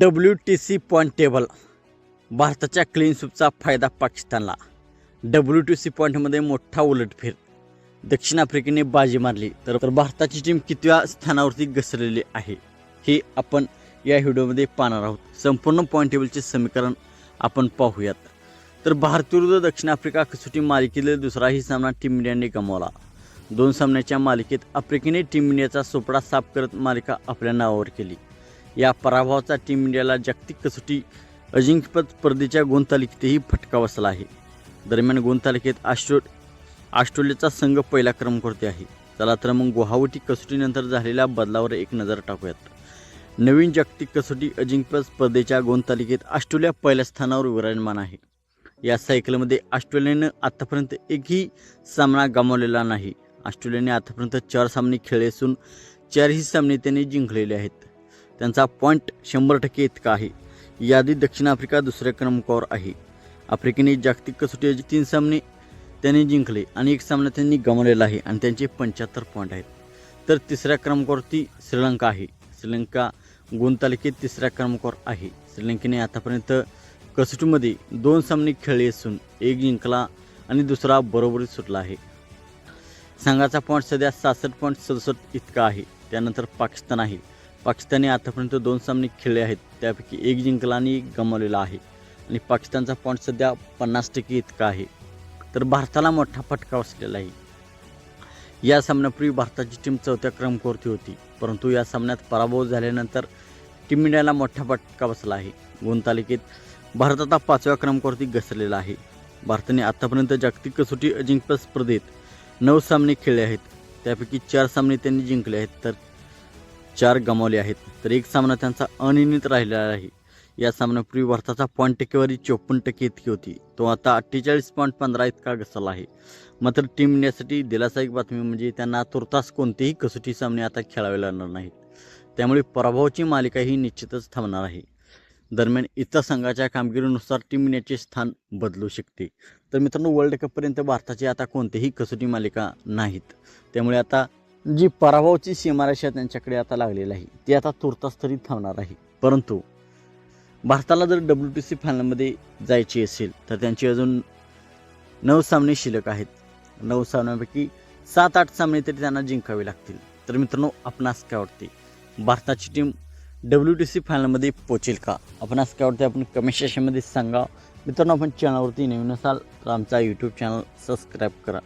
W T C point table भारताच्या clean स्वीपचा फायदा पाकिस्तानला. डब्ल्यू टी सी पॉईंटमध्ये मोठा उलटफेर. दक्षिण आफ्रिकेने बाजी मारली तर तर भारताची टीम कितव्या स्थानावरती घसरलेली आहे हे आपण या व्हिडिओमध्ये पाहणार आहोत. संपूर्ण पॉईंट टेबलचे समीकरण आपण पाहूयात. तर भारत विरुद्ध दक्षिण आफ्रिका कसोटी मालिकेतील दुसराही सामना टीम इंडियाने गमावला. दोन सामन्याच्या मालिकेत आफ्रिकेने टीम इंडियाचा सोपडा साफ करत मालिका आपल्या नावावर केली. या पराभवाचा टीम इंडियाला जागतिक कसोटी अजिंक्यपद स्पर्धेच्या गुणतालिकेतही फटका बसला आहे. दरम्यान गुंतालिकेत ऑस्ट्रो ऑस्ट्रेलियाचा संघ पहिला क्रमांकावरती आहे. चला तर मग गुवाहाटी कसोटीनंतर झालेल्या बदलावर एक नजर टाकूयात. नवीन जागतिक कसोटी अजिंक्यपद स्पर्धेच्या गुणतालिकेत ऑस्ट्रेलिया पहिल्या स्थानावर विराजमान आहे. या सायकलमध्ये ऑस्ट्रेलियानं आतापर्यंत एकही सामना गमावलेला नाही. ऑस्ट्रेलियाने आतापर्यंत चार सामने खेळले असून चारही सामने त्यांनी जिंकलेले आहेत. त्यांचा पॉईंट शंभर टक्के इतका आहे. यादीत दक्षिण आफ्रिका दुसऱ्या क्रमांकावर आहे. आफ्रिकेने जागतिक कसोटी तीन सामने त्यांनी जिंकले आणि एक सामना त्यांनी गमावलेला आहे आणि त्यांचे पंच्याहत्तर पॉईंट आहेत. तर तिसऱ्या क्रमांकावरती श्रीलंका आहे. श्रीलंका गुणतालिकेत तिसऱ्या क्रमांकावर आहे. श्रीलंकेने आतापर्यंत कसोटीमध्ये दोन सामने खेळले असून एक जिंकला आणि दुसरा बरोबरीत सुटला आहे. संघाचा पॉईंट सध्या सहासष्ट पॉईंट सदुसष्ट इतका आहे. त्यानंतर पाकिस्तान आहे. पाकिस्तानने आतापर्यंत दोन सामने खेळले आहेत. त्यापैकी एक जिंकला आणि एक गमावलेला आहे. आणि पाकिस्तानचा पॉईंट सध्या पन्नास टक्के इतका आहे. तर भारताला मोठा फटका बसलेला आहे. या सामन्यापूर्वी भारताची टीम चौथ्या क्रमांकावरती होती. परंतु या सामन्यात पराभव झाल्यानंतर टीम इंडियाला मोठा फटका बसला आहे. गुणतालिकेत भारत आता पाचव्या क्रमांकावरती घसरलेला आहे. भारताने आतापर्यंत जागतिक कसोटी अजिंक्यपद स्पर्धेत नऊ सामने खेळले आहेत. त्यापैकी चार सामने त्यांनी जिंकले आहेत. तर चार गमावले आहेत. तर एक सामना त्यांचा अनिर्णित राहिलेला आहे. या सामन्यापूर्वी भारताचा पॉईंट टक्केवारी चोपन्न टक्के इतकी होती. तो आता अठ्ठेचाळीस पॉईंट पंधरा इतका घसरला आहे. मात्र टीम इंडियासाठी दिलासादायक बातमी म्हणजे त्यांना तुर्तास कोणतेही कसोटी सामने आता खेळावे लागणार नाहीत. त्यामुळे पराभवाची मालिका ही निश्चितच थांबणार आहे. दरम्यान इतर संघाच्या कामगिरीनुसार टीम इंडियाचे स्थान बदलू शकते. तर मित्रांनो वर्ल्ड कपपर्यंत भारताची आता कोणतीही कसोटी मालिका नाहीत. त्यामुळे आता जी पराभवाची सीमारेषा त्यांच्याकडे आता लागलेली आहे ती आता तुर्तास तरी थांबणार आहे. परंतु भारताला जर डब्ल्यू टी सी फायनलमध्ये जायची असेल तर त्यांची अजून नऊ सामने शिल्लक आहेत. नऊ सामन्यापैकी सात आठ सामने तरी त्यांना जिंकावे लागतील. तर मित्रांनो आपणास काय वाटते? भारताची टीम डब्ल्यू टी सी फायनलमध्ये पोचेल का? आपणास काय वाटते? आपण कमेंट सेशनमध्ये सांगा. मित्रांनो आपण चॅनलवरती नवीन असाल तर आमचा यूट्यूब चॅनल सबस्क्राईब करा.